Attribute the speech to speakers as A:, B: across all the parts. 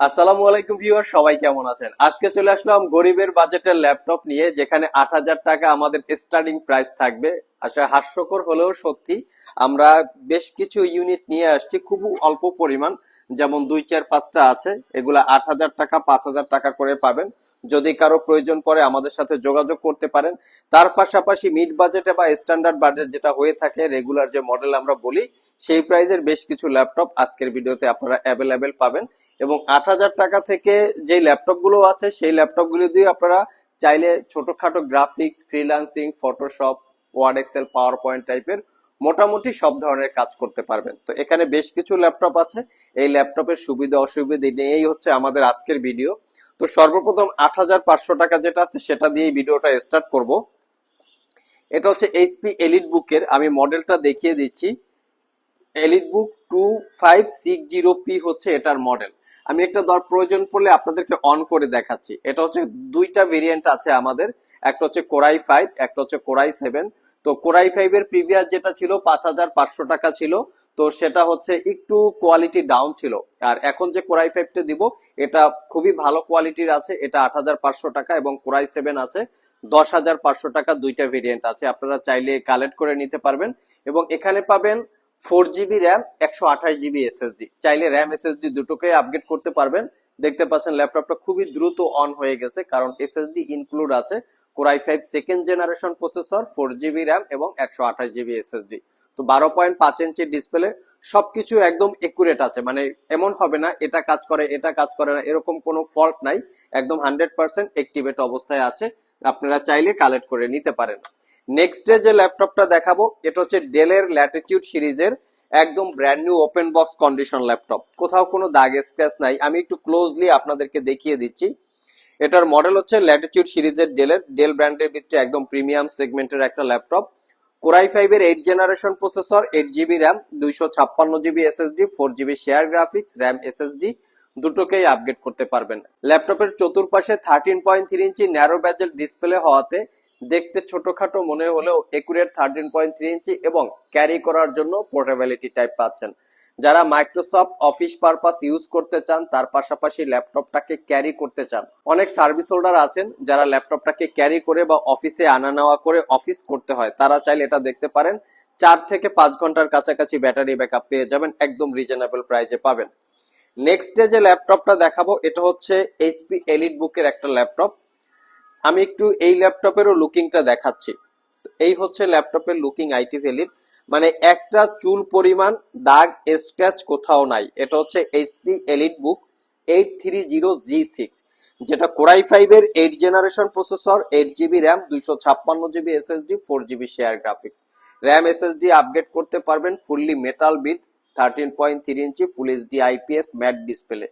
A: আসসালামু আলাইকুম ভিউয়ার, সবাই কেমন আছেন? আজকে চলে আসলাম গরিবের বাজেটের ল্যাপটপ নিয়ে, যেখানে আট হাজার টাকা আমাদের স্টার্টিং প্রাইস থাকবে। আসলে হাস্যকর হলেও সত্যি, আমরা বেশ কিছু ইউনিট নিয়ে আসছি, খুব অল্প পরিমাণ, যেমন দুই চার পাঁচটা আছে, এগুলা আট হাজার টাকা, পাঁচ হাজার টাকা করে পাবেন। যদি কারও প্রয়োজন পড়ে, আমাদের সাথে যোগাযোগ করতে পারেন। তার পাশাপাশি মিড বাজেটে বা স্ট্যান্ডার্ড বাজেট যেটা হয়ে থাকে রেগুলার যে মডেল আমরা বলি, সেই প্রাইজের বেশ কিছু ল্যাপটপ আজকের ভিডিওতে আপনারা অ্যাভেলেবেল পাবেন। এবং আট হাজার টাকা থেকে যে ল্যাপটপগুলো আছে, সেই ল্যাপটপগুলো দিয়ে আপনারা চাইলে ছোটখাটো graphics freelancing Photoshop Word Excel PowerPoint টাইপের মোটামুটি সব ধরনের কাজ করতে পারবেন। তো এখানে বেশ কিছু ল্যাপটপ আছে। এই ল্যাপটপের সুবিধা, অসুবিধা নিয়েই হচ্ছে আমাদের আজকের ভিডিও তো সর্বপ্রথম আট হাজার পাঁচশো টাকা যেটা আছে, সেটা দিয়ে ভিডিওটা স্টার্ট করব। এটা হচ্ছে এইচপি এলিট বুকের আমি মডেলটা দেখিয়ে দিচ্ছি। EliteBook two five six zero P হচ্ছে এটার মডেল আমি একটা দর প্রয়োজন পড়লে আপনাদেরকে অন করে দেখাচ্ছি। এটা হচ্ছে দুইটা ভেরিয়েন্ট আছে আমাদের। একটা হচ্ছে কোরাই ফাইভ একটা হচ্ছে কোরাই সেভেন তো কোরাই ফাইভ এর প্রিভিয়াস যেটা ছিল পাঁচ হাজার পাঁচশো টাকা ছিল। তো সেটা হচ্ছে একটু কোয়ালিটি ডাউন ছিল। আর এখন যে কোরাই ফাইভটা দিব, এটা খুবই ভালো কোয়ালিটির আছে। এটা আট হাজার পাঁচশো টাকা এবং কোরাই সেভেন আছে। দশ হাজার পাঁচশো টাকা দুইটা ভেরিয়েন্ট আছে। আপনারা চাইলে কালেক্ট করে নিতে পারবেন। এবং এখানে পাবেন ফোর জিবি র্যাম, একশো আঠাশ জিবি এসএসডি। চাইলে র্যাম এসএসডি দুটোকে আপগ্রেড করতে পারবেন। দেখতে পাচ্ছেন ল্যাপটপটা খুবই দ্রুত অন হয়ে গেছে, কারণ এসএসডি ইনক্লুড আছে core i five second generation processor four GB RAM এবং একশো আঠাশ জিবি এসএসডি। তো বারো পয়েন্ট পাঁচ ইঞ্চির ডিসপ্লে সবকিছু একদম একুরেট আছে। মানে এমন হবে না, এটা কাজ করে, এটা কাজ করে না, এরকম কোনো ফল্ট নাই। একদম হান্ড্রেড পার্সেন্ট অ্যাক্টিভেট অবস্থায় আছে। আপনারা চাইলে কালেক্ট করে নিতে পারেন। নেক্সট ডে যে ল্যাপটপটা দেখাবো, এটা হচ্ছে ডেলের ল্যাটিটিউড সিরিজের একদম brand new open box condition laptop কোথাও কোনো দাগ স্ক্র্যাচ নাই, আমি একটু ক্লোজলি আপনাদেরকে দেখিয়ে দিচ্ছি। এটার মডেল হচ্ছে ল্যাটিটিউড সিরিজের ডেলের ডেল ব্র্যান্ডের ভিতরে একদম প্রিমিয়াম সেগমেন্টের একটা ল্যাপটপ কোরাই ফাইভ এর eight generation processor eight GB RAM দুইশো ছাপ্পান্ন GB SSD four GB share graphics RAM SSD দুটোকেই আপগ্রেড করতে পারবেন। ল্যাপটপের চতুর্পাশে thirteen point three inch narrow bezel display হওয়াতে দেখতে ছোটখাটো মনে হলেও accurate thirteen point three inch এবং ক্যারি করার জন্য পোর্টেবিলিটি টাইপ পাচ্ছেন। যারা মাইক্রোসফট অফিস পারপাস ইউজ করতে চান, তার পাশাপাশি ল্যাপটপটাকে ক্যারি করতে চান। অনেক সার্ভিস হোল্ডার আছেন, যারা ল্যাপটপটাকে ক্যারি করে বা অফিসে আনা নেওয়া করে অফিস করতে হয়। তারা চাইলে এটা দেখতে পারেন, চার থেকে পাঁচ ঘণ্টার কাছাকাছি ব্যাটারি ব্যাকআপ পেয়ে যাবেন, একদম রিজনেবল প্রাইজে পাবেন। নেক্সট ডে যে ল্যাপটপটা দেখাবো, এটা হচ্ছে এইচপি এলিট বুকের একটা ল্যাপটপ আমি একটু এই ল্যাপটপেরও লুকিংটা দেখাচ্ছি। এই হচ্ছে ল্যাপটপের লুকিং আইটি ভ্যালিড মানে একটা চুল পরিমাণ, দাগ স্ক্র্যাচ কোথাও নাই। এটা হচ্ছে HP EliteBook eight three zero G six যেটা কোরাই ফাইভের eight generation processor eight GB RAM দুইশো ছাপ্পান্ন GB SSD four GB share graphics RAM SSD upgrade করতে পারবেন fully metal build thirteen point three inch full HD IPS matte display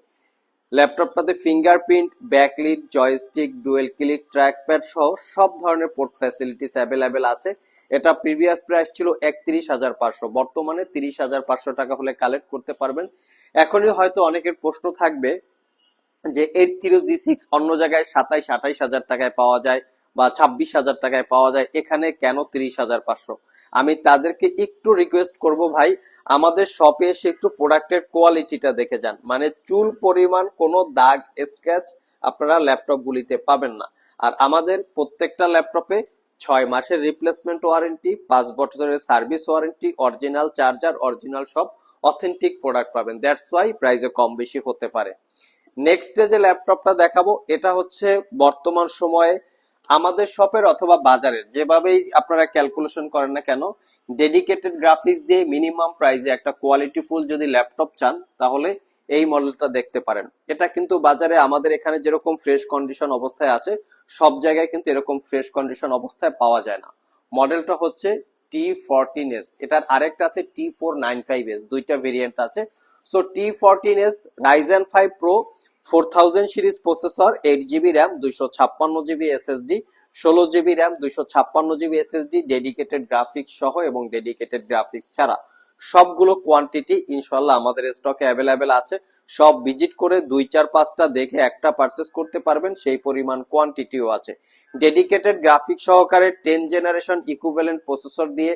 A: ল্যাপটপটাতে fingerprint, backlit, joystick, dual click, trackpad সহ সব ধরনের port facilities available আছে। এটা previous price ছিল একত্রিশ হাজার পাঁচশো। বর্তমানে তিরিশ হাজার পাঁচশো টাকা হলে কালেক্ট করতে পারবেন। এখনই হয়তো অনেকের প্রশ্ন থাকবে যে এইট থ্রি জি সিক্স অন্য জায়গায় সাতাইশ, আঠাইশ হাজার টাকায় পাওয়া যায় বা ছাব্বিশ হাজার টাকায় পাওয়া যায়, এখানে কেন তিরিশ হাজার পাঁচশো? আমি তাদেরকে একটু রিকোয়েস্ট করব ভাই আমাদের শপে এসে একটু প্রোডাক্টের কোয়ালিটিটা দেখে যান। মানে চুল পরিমাণ কোনো দাগ স্ক্র্যাচ আপনারা ল্যাপটপগুলিতে পাবেন না। আর আমাদের প্রত্যেকটা ল্যাপটপে ছয় মাসের রিপ্লেসমেন্ট ওয়ারেন্টি পাঁচ বছরের service warranty original charger original সব অথেন্টিক প্রোডাক্ট পাবেন। দ্যাটস ওয়াই প্রাইসে কম বেশি হতে পারে। নেক্সট যে ল্যাপটপটা দেখাবো, এটা হচ্ছে বর্তমান সময়ে আমাদের শপের অথবা বাজারের, যেভাবেই আপনারা ক্যালকুলেশন করেন না কেন ডেডিকেটেড গ্রাফিক্স দিয়ে মিনিমাম প্রাইসে একটা কোয়ালিটিফুল যদি ল্যাপটপ চান, তাহলে এই মডেলটা দেখতে পারেন। এটা কিন্তু বাজারে আমাদের এখানে যেরকম ফ্রেশ কন্ডিশন অবস্থায় আছে, সব জায়গায় কিন্তু এরকম ফ্রেশ কন্ডিশন অবস্থায় পাওয়া যায় না। মডেলটা হচ্ছে টি ফোরটিন এস এটার আরেকটা আছে T four nine five S দুইটা ভেরিয়েন্ট আছে। So T fourteen S Ryzen five pro four thousand series processor eight GB RAM দুইশো ছাপ্পান্ন জিবি এসএসডি ষোলো জিবি র্যাম দুইশো ছাপ্পান্ন জিবি এসএসডি ডেডিকেটেড গ্রাফিক্স সহ এবং ডেডিকেটেড গ্রাফিক্স ছাড়া। সবগুলো কোয়ান্টিটি ইনশাল্লাহ আমাদের স্টকে অ্যাভেলেবেল আছে। সব ভিজিট করে দুই চার পাঁচটা দেখে একটা পারচেস করতে পারবেন, সেই পরিমাণ কোয়ান্টিটিও আছে। ডেডিকেটেড গ্রাফিক সহকারে টেন জেনারেশন ইকুইভ্যালেন্ট প্রসেসর দিয়ে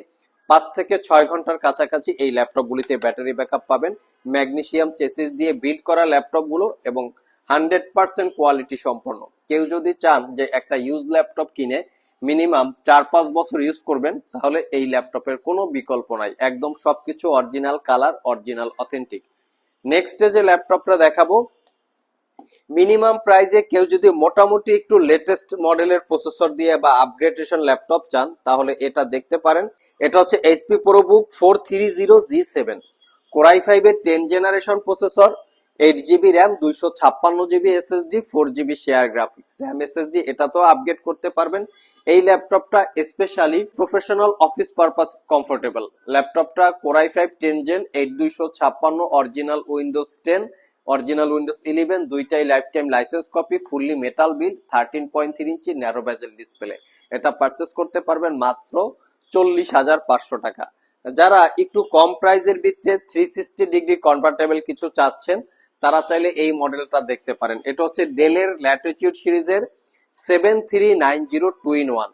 A: পাঁচ থেকে ছয় ঘণ্টার কাছাকাছি এই ল্যাপটপগুলিতে ব্যাটারি ব্যাকআপ পাবেন। ম্যাগনেসিয়াম চেসিস দিয়ে বিল্ড করা ল্যাপটপগুলো এবং হান্ড্রেড পার্সেন্ট কোয়ালিটি সম্পন্ন। কেউ যদি চান যে একটা ইউজ ল্যাপটপ কিনে মিনিমাম চার পাঁচ বছর ইউজ করবেন, তাহলে এই ল্যাপটপের কোনো বিকল্প নাই। একদম সবকিছু original colour original authentic next যে ল্যাপটপটা দেখাবো মিনিমাম প্রাইজে কেউ যদি মোটামুটি একটু লেটেস্ট মডেলের প্রসেসর দিয়ে বা আপগ্রেডেশন ল্যাপটপ চান, তাহলে এটা দেখতে পারেন। এটা হচ্ছে HP ProBook four three zero G core i core i ten generation processor eight GB RAM দুইশো ছাপ্পান্ন GB SSD four GB share graphics RAM SSD এটা তো আপগ্রেড করতে পারবেন। এই ল্যাপটপটা specially professional office purpose comfortable ল্যাপটপটা core i five ten gen eight দুইশো ছাপ্পান্ন original Windows ten original Windows eleven দুইটাই lifetime license copy fully metal build thirteen point three inch narrow bezel display এটা purchase করতে পারবেন মাত্র চল্লিশ হাজার পাঁচশো টাকা। যারা একটু কম প্রাইজের ভিতরে থ্রি সিক্সটি ডিগ্রি কনভার্টেবল কিছু চাচ্ছেন, তারা চাইলে এই মডেলটা দেখতে পারেন। এটা হচ্ছে ডেলের ল্যাটিটিউড সিরিজের seven three nine zero two in one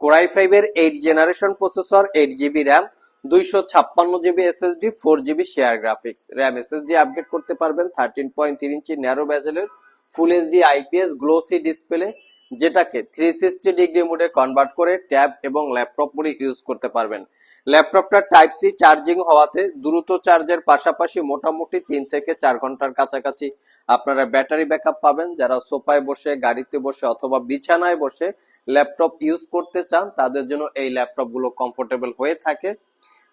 A: core i ফাইভের eight generation processor eight GB RAM দুইশো ছাপ্পান্ন GB SSD four GB share graphics RAM SSD update করতে পারবেন thirteen point three inch narrow ব্যাজেলের full HD IPS glossy display যেটাকে three sixty degree মোডে convert করে tab এবং laptop মোডে use করতে পারবেন। ল্যাপটপটা টাইপ সি চার্জিং হওয়াতে দ্রুত চার্জের পাশাপাশি মোটামুটি তিন থেকে চার ঘণ্টার কাছাকাছি আপনারা ব্যাটারি ব্যাকআপ পাবেন। যারা সোফায় বসে, গাড়িতে বসে অথবা বিছানায় বসে ল্যাপটপ ইউজ করতে চান, তাদের জন্য এই ল্যাপটপগুলো কমফোর্টেবল হয়ে থাকে।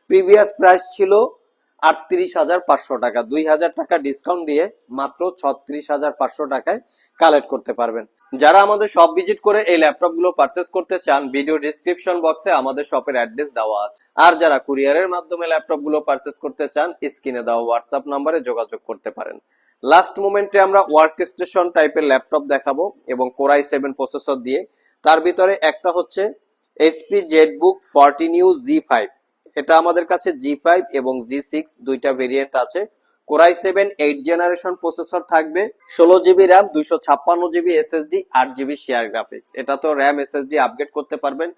A: প্রিভিয়াস প্রাইস ছিল আটত্রিশ হাজার পাঁচশো টাকা। দুই হাজার টাকা ডিসকাউন্ট দিয়ে মাত্র ছত্রিশ হাজার পাঁচশো টাকায় কালেক্ট করতে পারবেন। যারা আমাদের শপ ভিজিট করে এই ল্যাপটপগুলো পারচেস করতে চান ভিডিও ডিসক্রিপশন বক্সে আমাদের শপের অ্যাড্রেস দেওয়া আছে। আর যারা কুরিয়ারের মাধ্যমে ল্যাপটপগুলো পারচেস করতে চান স্ক্রিনে দেওয়া হোয়াটসঅ্যাপ নাম্বারে যোগাযোগ করতে পারেন। লাস্ট মোমেন্টে আমরা ওয়ার্ক স্টেশন টাইপের ল্যাপটপ দেখাবো এবং কোরাই সেভেন প্রসেসর দিয়ে। তার ভিতরে একটা হচ্ছে HP ZBook fourteen U G five এটা আমাদের কাছে জি ফাইভ এবং জি সিক্স দুইটা ভেরিয়েন্ট আছে। Core i seven eight generation processor থাকবে, ষোলো জিবি র্যাম দুইশো ছাপ্পান্ন জিবি এসএসডি আট জিবি শেয়ার গ্রাফিক্স এটা তো র্যাম এসএসডি আপগ্রেড করতে পারবেন।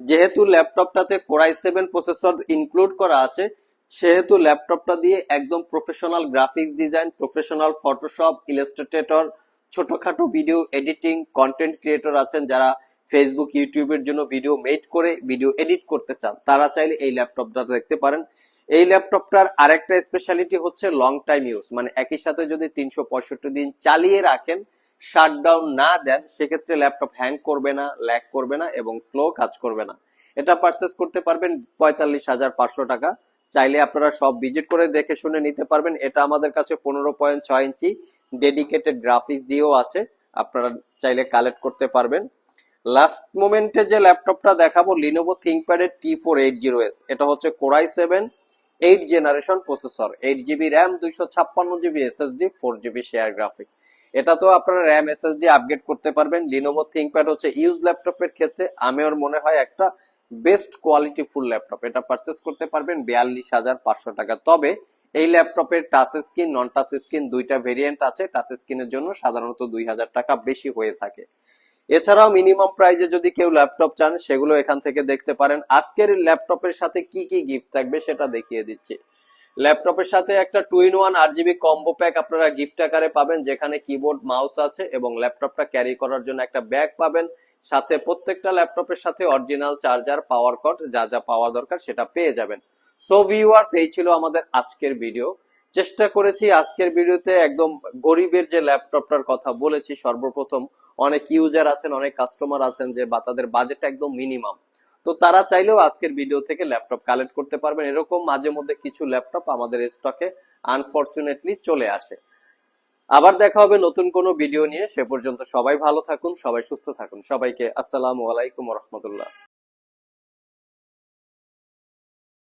A: যেহেতু ল্যাপটপটাতে core i seven processor include করা আছে, সেহেতু ল্যাপটপটা দিয়ে একদম professional graphics design professional Photoshop Illustrator ছোটখাটো ভিডিও এডিটিং কন্টেন্ট ক্রিয়েটর আছেন যারা ফেসবুক ইউটিউবের জন্য ভিডিও মেড করে ভিডিও এডিট করতে চান, তারা চাইলে এই ল্যাপটপটা দেখতে পারেন। এই ল্যাপটপটার আরেকটা স্পেশালিটি হচ্ছে লং টাইম ইউজ মানে একই সাথে যদি তিনশো পঁয়ষট্টি দিন চালিয়ে রাখেন শাটডাউন না দেন, সেক্ষেত্রে ল্যাপটপ হ্যাং করবে না ল্যাক করবে না এবং স্লো কাজ করবে না। এটা পারচেস করতে পারবেন পঁয়তাল্লিশ হাজার পাঁচশো টাকা। চাইলে আপনারা সব ভিজিট করে দেখে শুনে নিতে পারবেন। এটা আমাদের কাছে পনেরো পয়েন্ট ছয় ইঞ্চি ডেডিকেটেড গ্রাফিক্স দিয়েও আছে। আপনারা চাইলে কালেক্ট করতে পারবেন। লাস্ট মোমেন্টে যে ল্যাপটপটা দেখাবো Lenovo থিঙ্কপ্যাডের T four eight zero S এটা হচ্ছে core i seven eight generation processor eight GB RAM দুইশো ছাপ্পান্ন GB SSD four GB share graphics এটা তো আপনারা র্যাম এসএসডি আপগ্রেড করতে পারবেন। লিনোভো থিঙ্কপ্যাড হচ্ছে ইউজ ল্যাপটপের ক্ষেত্রে আমার মনে হয় একটা বেস্ট কোয়ালিটি ফুল ল্যাপটপ এটা পারচেস করতে পারবেন বিয়াল্লিশ হাজার পাঁচশো টাকা। তবে এই ল্যাপটপের touch screen non touch screen দুইটা ভেরিয়েন্ট আছে। টাচ স্ক্রিনের জন্য সাধারণত দুই হাজার টাকা বেশি হয়ে থাকে। এছাড়াও মিনিমাম প্রাইজে যদি কেউ ল্যাপটপ চান, সেগুলো এখান থেকে দেখতে পারেন। আজকের ল্যাপটপের সাথে কি কি গিফট থাকবে সেটা দেখিয়ে দিচ্ছি। ল্যাপটপের সাথে একটা two in one R GB combo pack আপনারা গিফট আকারে পাবেন, যেখানে কিবোর্ড মাউস আছে এবং ল্যাপটপটা ক্যারি করার জন্য একটা ব্যাগ পাবেন। সাথে প্রত্যেকটা ল্যাপটপের সাথে অরিজিনাল চার্জার পাওয়ার কট যা যা পাওয়া দরকার সেটা পেয়ে যাবেন। সো ভিউয়ার্স এই ছিল আমাদের আজকের ভিডিও চেষ্টা করেছি আজকের ভিডিওতে একদম গরিবের যে ল্যাপটপটার কথা বলেছি, সর্বপ্রথম অনেক ইউজার আছেন, অনেক কাস্টমার আছেন যে, বা তাদের বাজেট একদম মিনিমাম তো তারা চাইলেও আজকের ভিডিও থেকে ল্যাপটপ কালেক্ট করতে পারবেন। এরকম মাঝে মধ্যে কিছু ল্যাপটপ আমাদের স্টকে আনফর্চুনেটলি চলে আসে। আবার দেখা হবে নতুন কোনো ভিডিও নিয়ে। সে পর্যন্ত সবাই ভালো থাকুন, সবাই সুস্থ থাকুন। সবাইকে আসসালামু আলাইকুম রহমতুল্লাহ।